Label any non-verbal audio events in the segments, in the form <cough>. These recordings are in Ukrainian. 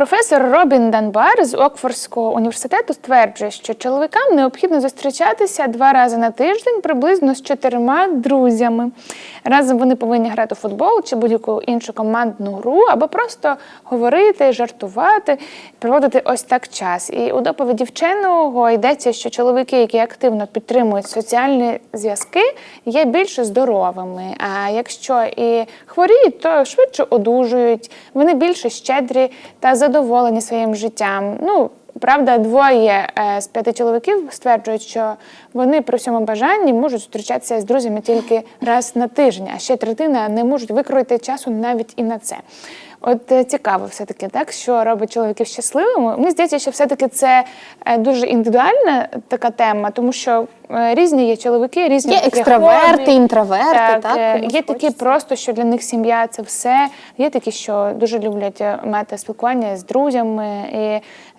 Професор Робін Данбар з Окфордського університету стверджує, що чоловікам необхідно зустрічатися два рази на тиждень приблизно з чотирма друзями. Разом вони повинні грати у футбол чи будь-яку іншу командну гру, або просто говорити, жартувати, проводити ось так час. І у доповіді вченого йдеться, що чоловіки, які активно підтримують соціальні зв'язки, є більш здоровими. А якщо і хворіють, то швидше одужують, вони більше щедрі та задоволені своїм життям. Ну, Правда, двоє е, з п'яти чоловіків стверджують, що вони при всьому бажанні можуть зустрічатися з друзями тільки раз на тиждень, а ще третина не можуть викроїти часу навіть і на це. От е, цікаво, все-таки, так, що робить чоловіків щасливими. Мені здається, що все-таки це е, дуже індивідуальна така тема, тому що різні є чоловіки, різні Є екстраверти, хобі. інтроверти, Так, так, е, є такі хочеться. просто, що для них сім'я це все. Є такі, що дуже люблять е, мати спілкування з друзями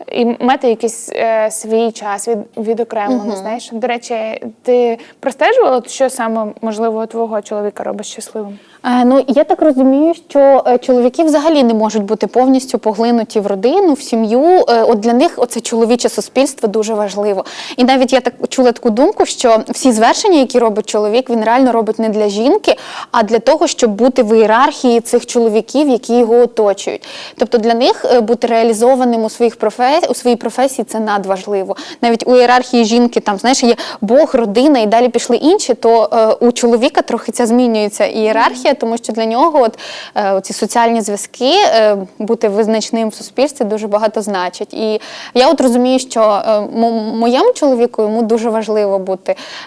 і, і мати якийсь е, свій час від, відокремлено. Знаєш, до речі, ти простежувала, що саме можливо твого чоловіка робить щасливим? Е, Ну я так розумію, що е, чоловіки взагалі не можуть бути повністю поглинуті в родину, в сім'ю. Е, От для них оце чоловіче суспільство дуже важливо. І навіть я так чула таку думку, що всі звершення, які робить чоловік, він реально робить не для жінки, а для того, щоб бути в ієрархії цих чоловіків, які його оточують. Тобто для них е, бути реалізованим у своїх професіях, у своїй професії це надважливо. Навіть у ієрархії жінки там знаєш є Бог, родина і далі пішли інші. То е, у чоловіка трохи ця змінюється ієрархія, тому що для нього от е, ці соціальні зв'язки, е, бути визначним в суспільстві дуже багато значить. І я от розумію, що е, моєму чоловіку йому дуже важливо бути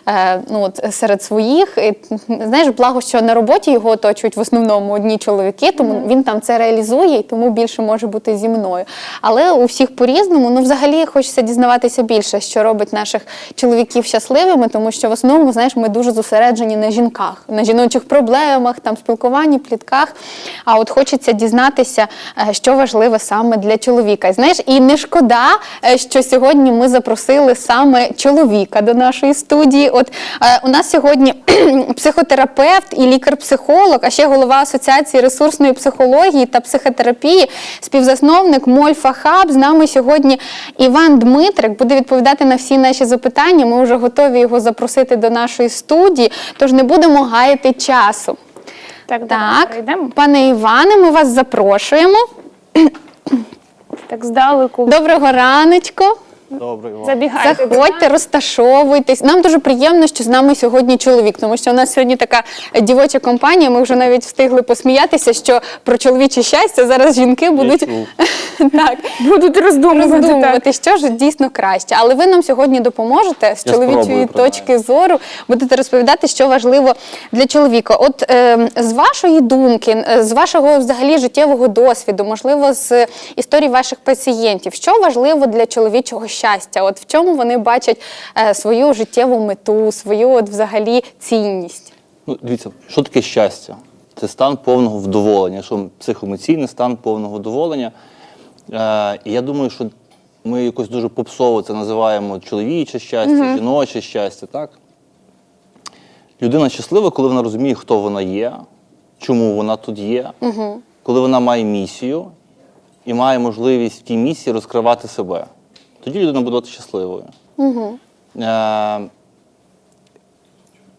е, ну, от, серед своїх. І, знаєш, благо, що на роботі його оточують в основному одні чоловіки, тому він там це реалізує і тому більше може бути зі мною. Але у всіх по-різному, ну взагалі хочеться дізнаватися більше, що робить наших чоловіків щасливими, тому що в основному, знаєш, ми дуже зосереджені на жінках, на жіночих проблемах, там спілкуванні, плітках. А от хочеться дізнатися, е, що важливе саме для чоловіка. Знаєш, і не шкода, е, що сьогодні ми запросили саме чоловіка до нашої студії. От е, у нас сьогодні <clears throat> психотерапевт і лікар-психолог, а ще голова Асоціації ресурсної психології та психотерапії, співзасновник Мольфа Хаб. З нами сьогодні Іван Дмитрик буде відповідати на всі наші запитання. Ми вже готові його запросити до нашої студії, тож не будемо гаяти часу. Так, Так, перейдемо. пане Іване, ми вас запрошуємо. Так здалеку. Доброго раночку. Добре, Іван. Забігайте. Заходьте, розташовуйтесь. Нам дуже приємно, що з нами сьогодні чоловік, тому що у нас сьогодні така дівоча компанія. Ми вже навіть встигли посміятися, що про чоловіче щастя зараз жінки будуть <laughs> так, Будуть роздумувати. так. роздумувати, що ж дійсно краще. Але ви нам сьогодні допоможете з Я чоловічої спробую, точки зору. Будете розповідати, що важливо для чоловіка. От е, з вашої думки, з вашого взагалі життєвого досвіду, можливо, з історії ваших пацієнтів, що важливо для чоловічого щастя? От в чому вони бачать е, свою життєву мету, свою от взагалі цінність? Ну, дивіться, що таке щастя? Це стан повного вдоволення, що психоемоційний стан повного вдоволення. Е, і я думаю, що ми якось дуже попсово це називаємо чоловіче щастя, жіноче щастя, так? Людина щаслива, коли вона розуміє, хто вона є, чому вона тут є, коли вона має місію і має можливість в тій місії розкривати себе. Тоді людина буде бути щасливою. Е,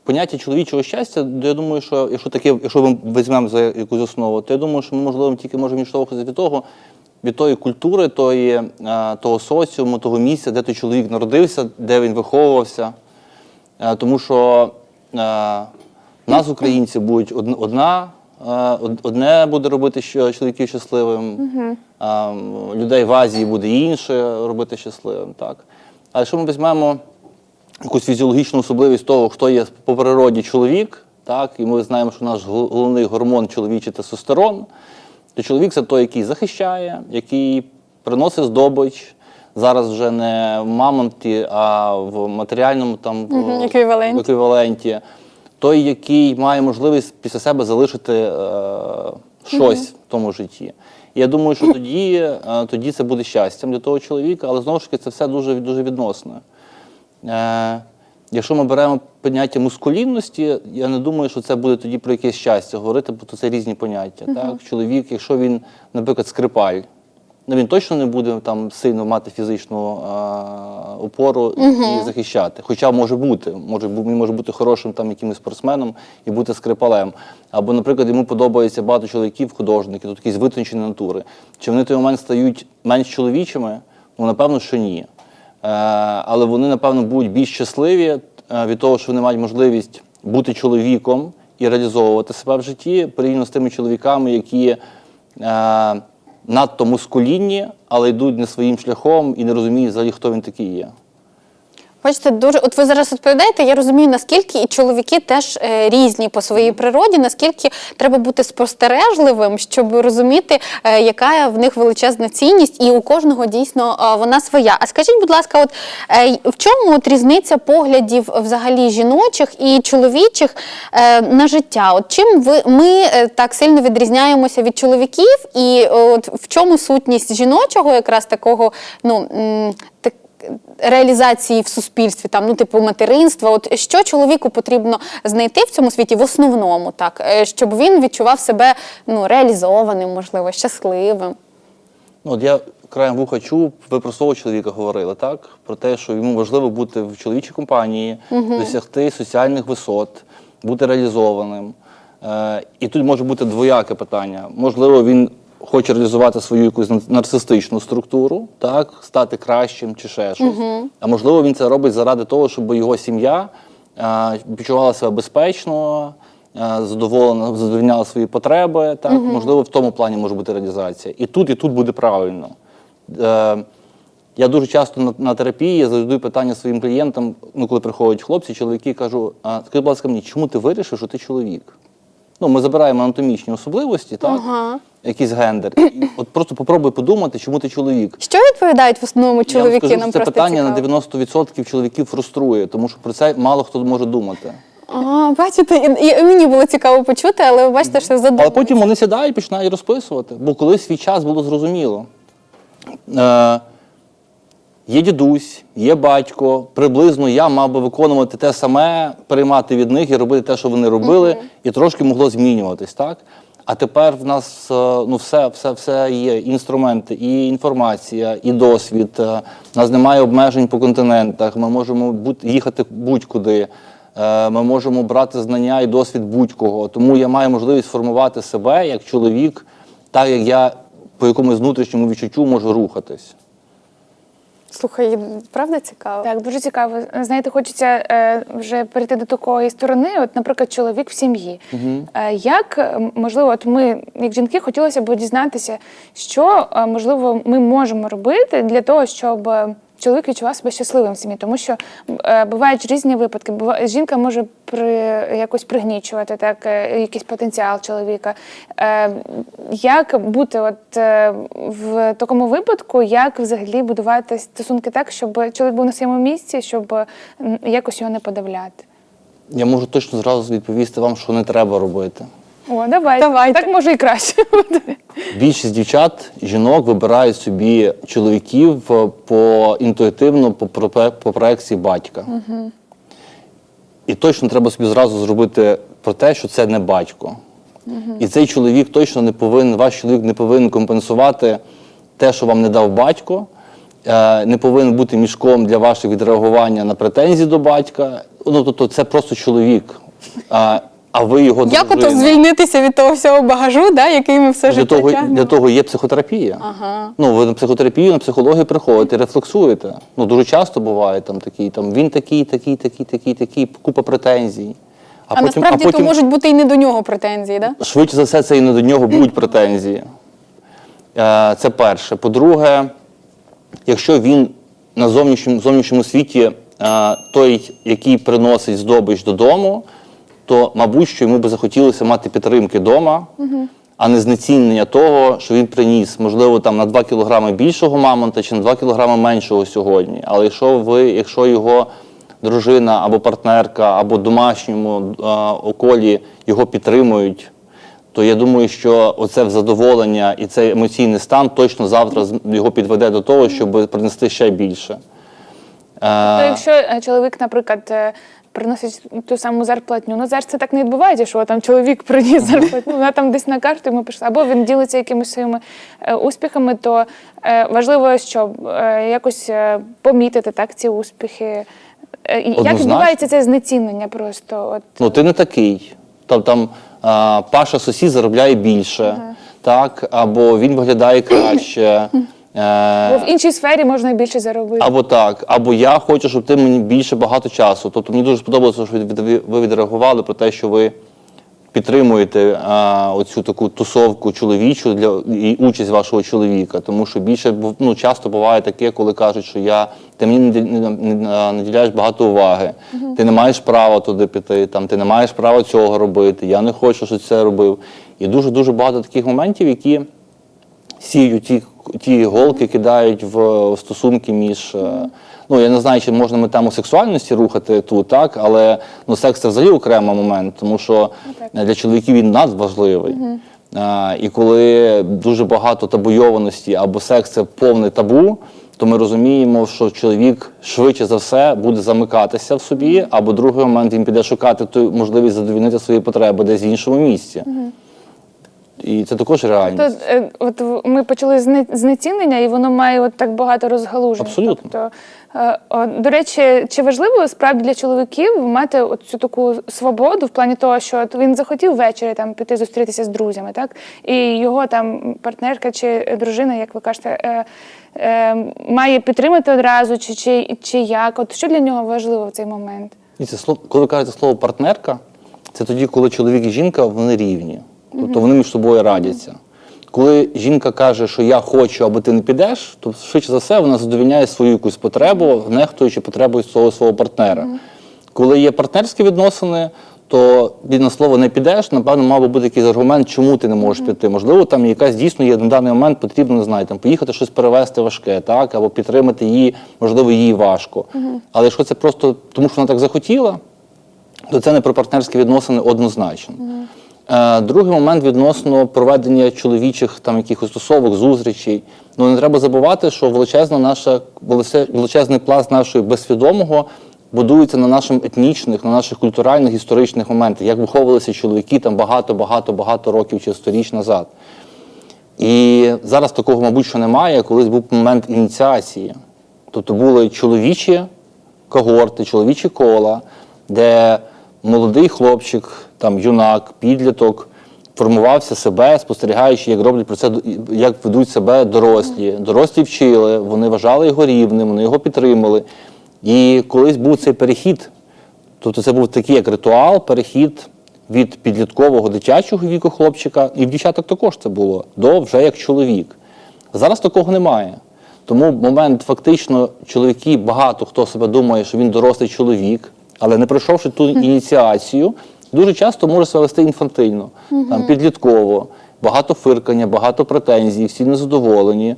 Поняття чоловічого щастя, я думаю, що якщо таке, якщо ми візьмемо за якусь основу, то я думаю, що ми можливо тільки можемо відштовхуватися від того, від тої культури, тої, е, того соціуму, того місця, де той чоловік народився, де він виховувався. Е, Тому що е, нас, українців, будуть одна, од- одне буде робити чоловіків щасливим, е, людей в Азії буде інше робити щасливим. Так? А якщо ми візьмемо якусь фізіологічну особливість того, хто є по природі чоловік, так, і ми знаємо, що наш головний гормон чоловічий тестостерон, то чоловік це той, який захищає, який приносить здобич. Зараз вже не в мамонті, а в матеріальному там е, еквіваленті. еквіваленті. Той, який має можливість після себе залишити е, щось в тому житті. І я думаю, що тоді, е, тоді це буде щастям для того чоловіка, але знову ж таки це все дуже, дуже відносно. Е, якщо ми беремо поняття мускулінності, я не думаю, що це буде тоді про якесь щастя говорити, бо то це різні поняття. Так? Чоловік, якщо він, наприклад, скрипаль, Ну, він точно не буде там сильно мати фізичну а, опору і захищати. Хоча може бути, може бу- він може бути хорошим там якимось спортсменом і бути скрипалем. Або, наприклад, йому подобається багато чоловіків, художників, тут якісь витончені натури. Чи вони в той момент стають менш чоловічими? Ну, напевно, що ні. Е, але вони, напевно, будуть більш щасливі е, від того, що вони мають можливість бути чоловіком і реалізовувати себе в житті порівняно з тими чоловіками, які е, надто мускулінні, але йдуть не своїм шляхом і не розуміють взагалі, хто він такий є. Бачите, дуже от ви зараз відповідаєте. Я розумію, наскільки і чоловіки теж е, різні по своїй природі, наскільки треба бути спостережливим, щоб розуміти, е, яка в них величезна цінність, і у кожного дійсно е, вона своя. А скажіть, будь ласка, от е, в чому от різниця поглядів взагалі жіночих і чоловічих е, на життя? От чим ви ми е, так сильно відрізняємося від чоловіків, і от в чому сутність жіночого, якраз такого, ну так реалізації в суспільстві, там, ну, типу, материнства. От що чоловіку потрібно знайти в цьому світі в основному, так, е, щоб він відчував себе ну, реалізованим, можливо, щасливим. Ну, от я краєм вуха чув, ви про свого чоловіка говорили, так? Про те, що йому важливо бути в чоловічій компанії, досягти соціальних висот, бути реалізованим. Е, і тут може бути двояке питання. Можливо, він хоче реалізувати свою якусь нарцистичну структуру, так, стати кращим чи ще щось. А можливо, він це робить заради того, щоб його сім'я е, почувала себе безпечно, е, задоволена, задовольняла свої потреби. Так? Можливо, в тому плані може бути реалізація. І тут, і тут буде правильно. Е, я дуже часто на, на терапії задаю питання своїм клієнтам, ну, коли приходять хлопці, чоловіки, кажу, а, скажи, будь ласка, мені, чому ти вирішив, що ти чоловік? Ну, ми забираємо анатомічні особливості, так? Ага. Якийсь гендер. І от просто попробуй подумати, чому ти чоловік. Що відповідають в основному Я вам чоловіки? скажу, Нам це просто питання цікаво. на 90% чоловіків фруструє, тому що про це мало хто може думати. А, бачите, і, і мені було цікаво почути, але ви бачите, що задумали. Але потім вони сідають і починають розписувати. Бо коли свій час було зрозуміло. Е, є дідусь, є батько, приблизно я мав би виконувати те саме, переймати від них і робити те, що вони робили, і трошки могло змінюватись, так? А тепер в нас е, ну, все, все, все є, інструменти, і інформація, і досвід. е, У нас немає обмежень по континентах, ми можемо бути, їхати будь-куди. Е, Ми можемо брати знання і досвід будь-кого. Тому я маю можливість формувати себе як чоловік, так як я по якомусь внутрішньому відчуттю можу рухатись. Слухай, правда цікаво? Так, дуже цікаво. Знаєте, хочеться е, вже перейти до такої сторони. От, наприклад, чоловік в сім'ї. Е, як е, можливо, от ми, як жінки, хотілося б дізнатися, що е, можливо ми можемо робити для того, щоб. Чоловік відчував себе щасливим в сім'ї, тому що е, бувають різні випадки. Бува- жінка може при якось пригнічувати так, е, якийсь потенціал чоловіка. Е, як бути от е, в такому випадку, як взагалі будувати стосунки так, щоб чоловік був на своєму місці, щоб якось його не подавляти? Я можу точно зразу відповісти вам, що не треба робити. О, давайте. Давайте. Так може і краще <laughs> буде. Більшість дівчат, жінок вибирають собі чоловіків е, по інтуїтивно по, про- по проекції батька. І точно треба собі зразу зробити про те, що це не батько. І цей чоловік точно не повинен, ваш чоловік не повинен компенсувати те, що вам не дав батько, е, не повинен бути мішком для вашого відреагування на претензії до батька. Ну, тобто це просто чоловік. А, а ви його Як ото дружина. звільнитися від того всього багажу, да, який ми все Для життя того, тягнемо? для того є психотерапія. Ага. Ну, ви на психотерапію, на психологію приходите, рефлексуєте. Ну, дуже часто буває там такий, там він такий, такий, такий, такий, такий, купа претензій. А, насправді то можуть бути і не до нього претензії, да? швидше за все, це і не до нього будуть претензії. Е, Це перше. По-друге, якщо він на зовнішньому, зовнішньому світі е, той, який приносить здобич додому, то, мабуть, що йому би захотілося мати підтримки вдома, а не знецінення того, що він приніс, можливо, там на 2 кілограми більшого мамонта чи на 2 кілограми меншого сьогодні. Але якщо ви, якщо його дружина або партнерка, або домашньому е, околі його підтримують, то я думаю, що оце задоволення і цей емоційний стан точно завтра його підведе до того, щоб принести ще більше. То Е, якщо е, чоловік, наприклад, приносить ту саму зарплатню. Ну зараз це так не відбувається, що там чоловік <laughs> приніс зарплатню, вона там десь на карту йому пішла. Або він ділиться якимись своїми е, успіхами, то е, важливо, щоб е, якось помітити так ці успіхи. Як відбувається це знецінення просто? От Ну, ти не такий. Там, там а, Паша сусід заробляє більше, так, або він виглядає краще. <laughs> е, бо в іншій сфері можна більше заробити. Або так, або я хочу, щоб ти мені більше багато часу. Тобто мені дуже сподобалося, що ви- відреагували про те, що ви підтримуєте а, оцю таку тусовку чоловічу для і участь вашого чоловіка. Тому що більше ну, часто буває таке, коли кажуть, що я ти мені не, наділяєш багато уваги, ти не маєш права туди піти, там ти не маєш права цього робити. Я не хочу, щоб це робив. І дуже дуже багато таких моментів, які сіють ті, ті голки, кидають в, в стосунки між. е, Ну, я не знаю, чи можна ми тему сексуальності рухати тут, так, але ну, секс це взагалі окремий момент, тому що для чоловіків він надважливий. А, і коли дуже багато табуйованості або секс це повне табу, то ми розуміємо, що чоловік швидше за все буде замикатися в собі, або другий момент він піде шукати ту можливість задовільнити свої потреби десь в іншому місці. І це також реальність. То, е, от ми почали з знецінення, і воно має от так багато розгалужень. Абсолютно. Тобто, е, о, до речі, чи важливо справді для чоловіків мати от цю таку свободу в плані того, що от він захотів ввечері там піти зустрітися з друзями, так? І його там партнерка чи дружина, як ви кажете, е, е, має підтримати одразу, чи, чи, чи як? От що для нього важливо в цей момент? І це слово, коли ви кажете слово партнерка, це тоді, коли чоловік і жінка вони рівні. Тобто вони між собою радяться. Коли жінка каже, що я хочу, або ти не підеш, то швидше за все вона задовільняє свою якусь потребу, нехтуючи потребою свого свого партнера. Коли є партнерські відносини, то на слово не підеш, напевно, мав би бути якийсь аргумент, чому ти не можеш піти. Можливо, там якась дійсно є на даний момент потрібно, не знаю, там поїхати щось перевезти важке, так, або підтримати її, можливо, їй важко. Але якщо це просто тому, що вона так захотіла, то це не про партнерські відносини однозначно. Е, Другий момент відносно проведення чоловічих там якихось тусовок, зустрічей. Ну не треба забувати, що величезна наша величезний пласт нашого безсвідомого будується на наших етнічних, на наших культуральних, історичних моментах, як виховувалися чоловіки там багато, багато, багато років чи сторіч назад. І зараз такого, мабуть, що немає. Колись був момент ініціації. Тобто були чоловічі когорти, чоловічі кола, де молодий хлопчик, там юнак, підліток формувався себе, спостерігаючи, як роблять про це, як ведуть себе дорослі. Дорослі вчили, вони вважали його рівним, вони його підтримали. І колись був цей перехід. Тобто це був такий як ритуал, перехід від підліткового дитячого віку хлопчика, і в дівчаток також це було, до вже як чоловік. Зараз такого немає. Тому момент фактично чоловіки, багато хто себе думає, що він дорослий чоловік, але не пройшовши ту ініціацію, дуже часто може себе вести інфантильно, там, підлітково, багато фиркання, багато претензій, всі незадоволені.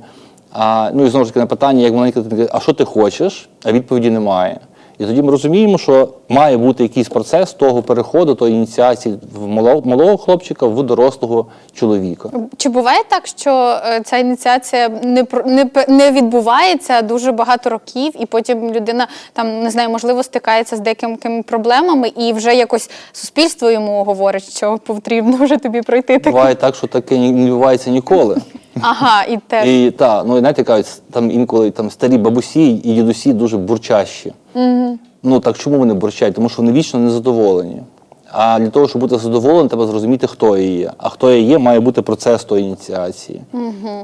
А, ну і знову ж таки на питання, як маленька а що ти хочеш? А відповіді немає. І тоді ми розуміємо, що має бути якийсь процес того переходу, тої ініціації в малого, малого хлопчика в дорослого чоловіка. Чи буває так, що е, ця ініціація не не, не відбувається дуже багато років, і потім людина там не знаю, можливо, стикається з деякими проблемами, і вже якось суспільство йому говорить, що потрібно вже тобі пройти. Буває так, що таке не відбувається ніколи. Ага, і теж. І та, ну і знаєте, кажуть, там інколи там старі бабусі і дідусі дуже бурчащі. Ну так чому вони бурчать? Тому що вони вічно незадоволені. А для того, щоб бути задоволеним, треба зрозуміти, хто я є. А хто я є, має бути процес тої ініціації.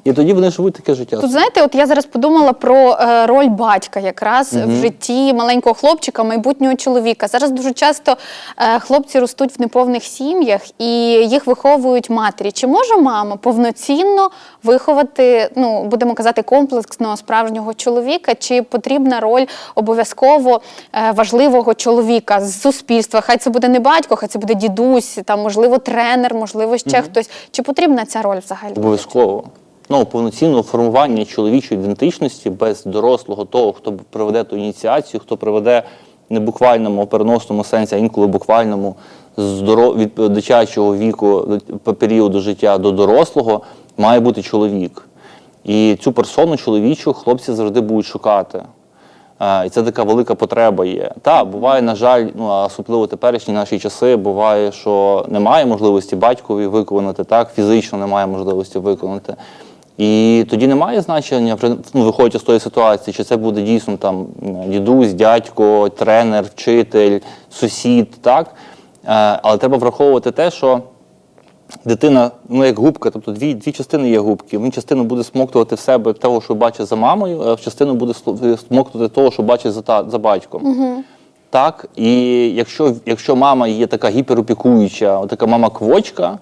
І тоді вони живуть таке життя. Тут знаєте, от я зараз подумала про е, роль батька якраз в житті маленького хлопчика, майбутнього чоловіка. Зараз дуже часто е, хлопці ростуть в неповних сім'ях і їх виховують матері. Чи може мама повноцінно виховати, ну будемо казати, комплексного справжнього чоловіка? Чи потрібна роль обов'язково е, важливого чоловіка з суспільства? Хай це буде не батько, хай це буде дідусь, там можливо тренер, можливо, ще хтось. Чи потрібна ця роль взагалі? Обов'язково. Ну, повноцінного формування чоловічої ідентичності без дорослого того, хто проведе ту ініціацію, хто проведе не буквальному, а переносному сенсі, а інколи буквальному з доро... від дитячого віку періоду життя до дорослого, має бути чоловік. І цю персону чоловічу хлопці завжди будуть шукати. І це така велика потреба є. Та буває, на жаль, ну особливо теперішні наші часи, буває, що немає можливості батькові виконати, так фізично немає можливості виконати. І тоді немає значення, ну, виходячи з тої ситуації, чи це буде дійсно там дідусь, дядько, тренер, вчитель, сусід, так. Е, Але треба враховувати те, що дитина, ну як губка, тобто дві, дві частини є губки. Він частину буде смоктувати в себе того, що бачить за мамою, а в частину буде слу- смоктувати того, що бачить за, та, за батьком. Так, і якщо, якщо мама є така гіперопікуюча, така мама квочка,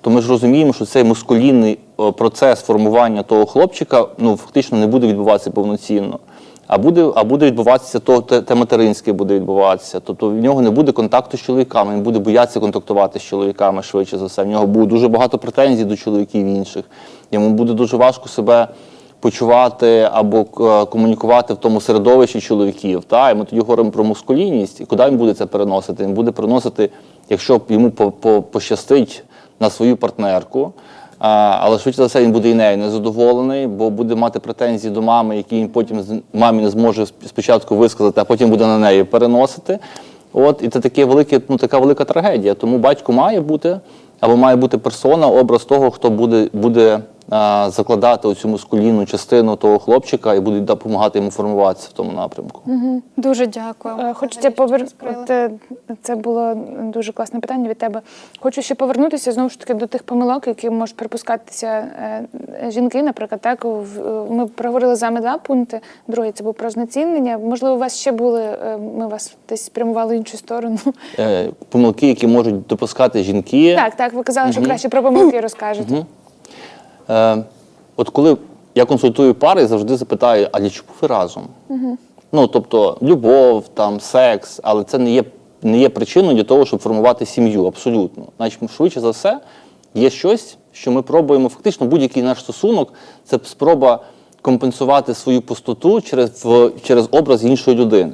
то ми ж розуміємо, що цей мускулінний процес формування того хлопчика ну, фактично не буде відбуватися повноцінно. А буде, а буде відбуватися то, те, те материнське буде відбуватися. Тобто в нього не буде контакту з чоловіками, він буде боятися контактувати з чоловіками швидше за все. В нього буде дуже багато претензій до чоловіків інших. Йому буде дуже важко себе почувати або е, комунікувати в тому середовищі чоловіків. Та? І ми тоді говоримо про мускулінність. І куди він буде це переносити? Він буде переносити, якщо йому по- по- пощастить на свою партнерку. Але швидше за все він буде і нею незадоволений, бо буде мати претензії до мами, які він потім мамі не зможе спочатку висказати, а потім буде на неї переносити. От, і це таке велике, ну, така велика трагедія. Тому батько має бути, або має бути персона, образ того, хто буде, буде закладати оцю мускулінну частину того хлопчика і буде допомагати йому формуватися в тому напрямку. Дуже дякую. Е, Хочеться повернути. Це було дуже класне питання від тебе. Хочу ще повернутися знову ж таки до тих помилок, які можуть припускатися е, жінки. Наприклад, так в- ми проговорили з вами два пункти. Другий це був про знецінення. Можливо, у вас ще були. е, Ми вас десь спрямували в іншу сторону. Е, помилки, які можуть допускати жінки. Так, так, ви казали, що краще про помилки розкажете. Е, от коли я консультую пари, завжди запитаю, а для чого ви разом? Ну, тобто, любов, там, секс, але це не є, не є причиною для того, щоб формувати сім'ю, абсолютно. Значить, швидше за все, є щось, що ми пробуємо, фактично, будь-який наш стосунок це спроба компенсувати свою пустоту через, в, через образ іншої людини.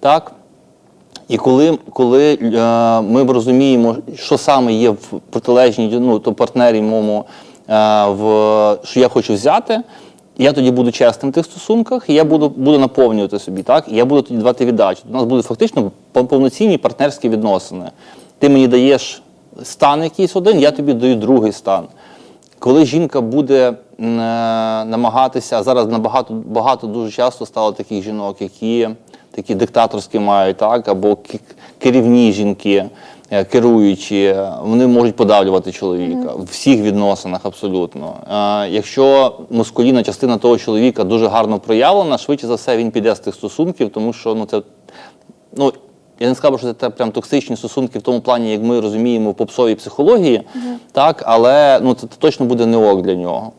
Так? І коли, коли е, ми розуміємо, що саме є в протилежній ну, то партнері моєму, в, що я хочу взяти, я тоді буду чесним в тих стосунках, і я буду, буду наповнювати собі, так? І я буду тоді давати віддачу. У нас будуть фактично повноцінні партнерські відносини. Ти мені даєш стан якийсь один, я тобі даю другий стан. Коли жінка буде е, намагатися, зараз набагато багато дуже часто стало таких жінок, які такі диктаторські мають, так, або керівні жінки, е, керуючі, е, вони можуть подавлювати чоловіка в всіх відносинах абсолютно. Е, Якщо мускулінна частина того чоловіка дуже гарно проявлена, швидше за все він піде з тих стосунків, тому що ну, це ну, я не сказав, що це прям токсичні стосунки в тому плані, як ми розуміємо в попсовій психології, так, але ну, це, точно буде не ок для нього.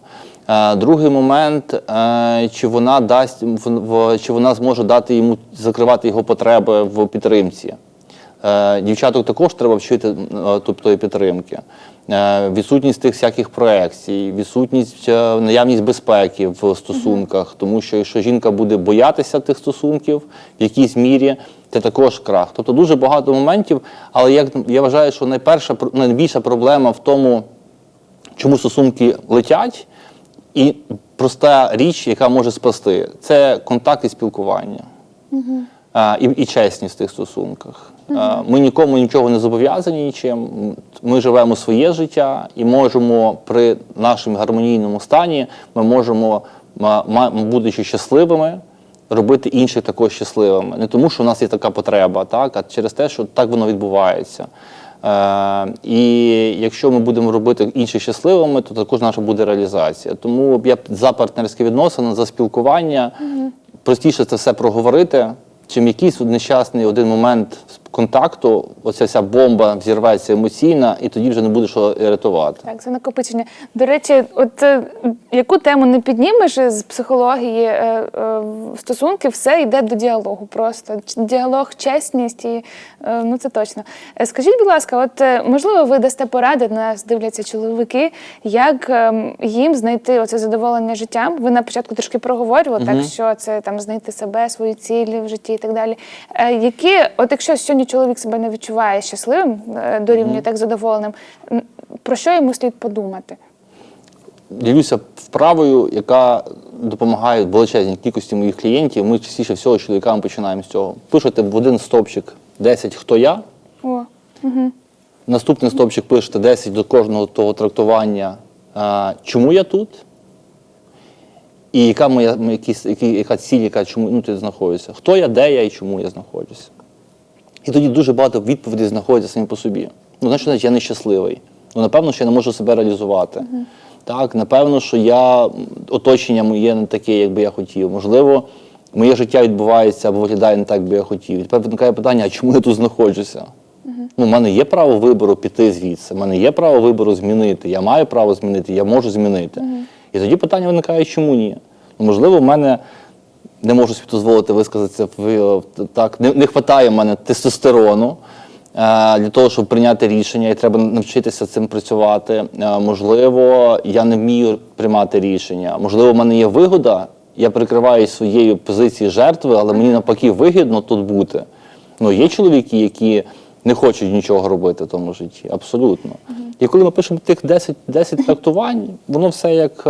Е, другий момент, е, чи вона дасть чи вона зможе дати йому закривати його потреби в підтримці. Е, Дівчаток також треба вчити тобто, підтримки. Відсутність тих всяких проекцій, відсутність наявність безпеки в стосунках, тому що якщо жінка буде боятися тих стосунків в якійсь мірі, це також крах. Тобто дуже багато моментів, але як я вважаю, що найперша найбільша проблема в тому, чому стосунки летять, і проста річ, яка може спасти, це контакт і спілкування. А, і, і чесність в тих стосунках. А, Ми нікому нічого не зобов'язані нічим. Ми живемо своє життя і можемо при нашому гармонійному стані, ми можемо, будучи щасливими, робити інших також щасливими. Не тому, що в нас є така потреба, так, а через те, що так воно відбувається. Е, і якщо ми будемо робити інших щасливими, то також наша буде реалізація. Тому я за партнерські відносини, за спілкування. Простіше це все проговорити, чим якийсь нещасний один момент контакту, оця вся бомба взірветься емоційна, і тоді вже не буде що рятувати. Так, це накопичення. До речі, от е, яку тему не піднімеш з психології е, е, стосунки, все йде до діалогу. Просто Ч- діалог, чесність і е, ну це точно. Е, Скажіть, будь ласка, от е, можливо, ви дасте поради нас дивляться чоловіки, як ем, їм знайти оце задоволення життям? Ви на початку трошки проговорювали, так що це там знайти себе, свої цілі в житті і так далі. Е, Які, от якщо сьогодні чоловік себе не відчуває щасливим, е, дорівнює так задоволеним, про що йому слід подумати? Ділюся вправою, яка допомагаю величезній кількості моїх клієнтів. Ми частіше всього з чоловіками починаємо з цього. Пишете в один стовпчик 10 хто я. О, Наступний стовпчик пишете 10 до кожного того трактування, а, чому я тут, і яка моя які- яка ціль, яка чому ну, ти знаходишся. Хто я, де я і чому я знаходжуся. І тоді дуже багато відповідей знаходяться самі по собі. Ну, значить, я нещасливий. Ну, напевно, що я не можу себе реалізувати. Так, напевно, що я оточення моє не таке, як би я хотів. Можливо, моє життя відбувається або виглядає не так, як би я хотів. І тепер виникає питання, а чому я тут знаходжуся? Ну, в мене є право вибору піти звідси, в мене є право вибору змінити. Я маю право змінити, я можу змінити. І тоді питання виникає, чому ні? Ну, можливо, в мене не можу собі дозволити висказатися в так. Не, не вистачає в мене тестостерону е, для того, щоб прийняти рішення, і треба навчитися цим працювати. Е, можливо, я не вмію приймати рішення. Можливо, в мене є вигода. Я прикриваюсь своєю позицією жертви, але мені навпаки вигідно тут бути. Ну, є чоловіки, які не хочуть нічого робити в тому житті. Абсолютно. І коли ми пишемо тих 10, 10 трактувань, воно все як.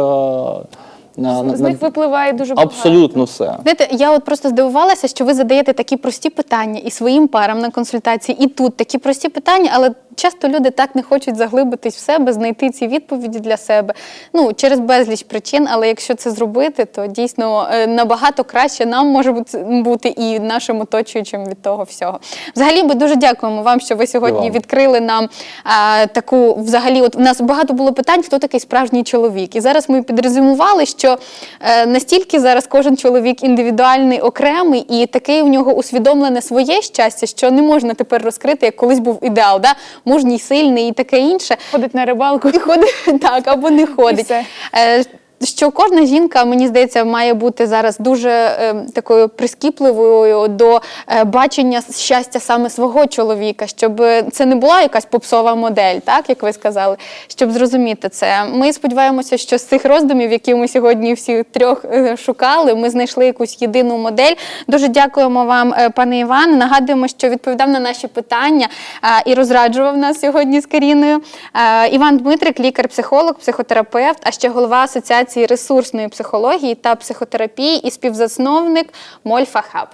На, на- з на- них випливає дуже багато. Абсолютно все. Знаєте, я от просто здивувалася, що ви задаєте такі прості питання і своїм парам на консультації, і тут такі прості питання, але часто люди так не хочуть заглибитись в себе, знайти ці відповіді для себе. Ну через безліч причин. Але якщо це зробити, то дійсно е, набагато краще нам може бути- і нашим оточуючим від того всього. Взагалі, ми дуже дякуємо вам, що ви сьогодні вам. відкрили нам а, таку. Взагалі, от у нас багато було питань, хто такий справжній чоловік. І зараз ми підрезюмували, що е, настільки зараз кожен чоловік індивідуальний, окремий, і таке у нього усвідомлене своє щастя, що не можна тепер розкрити, як колись був ідеал, да? Мужній, сильний і таке інше. Ходить на рибалку. Ходить <laughs> так, або не ходить. все. Що кожна жінка, мені здається, має бути зараз дуже е, такою прискіпливою до е, бачення щастя саме свого чоловіка, щоб це не була якась попсова модель, так як ви сказали, щоб зрозуміти це. Ми сподіваємося, що з цих роздумів, які ми сьогодні всі трьох е, шукали, ми знайшли якусь єдину модель. Дуже дякуємо вам, е, пане Іване. Нагадуємо, що відповідав на наші питання е, і розраджував нас сьогодні з Каріною. Е, Іван Дмитрик, лікар-психолог, психотерапевт, а ще голова Асоціації ресурсної психології та психотерапії і співзасновник Мольфа Хаб.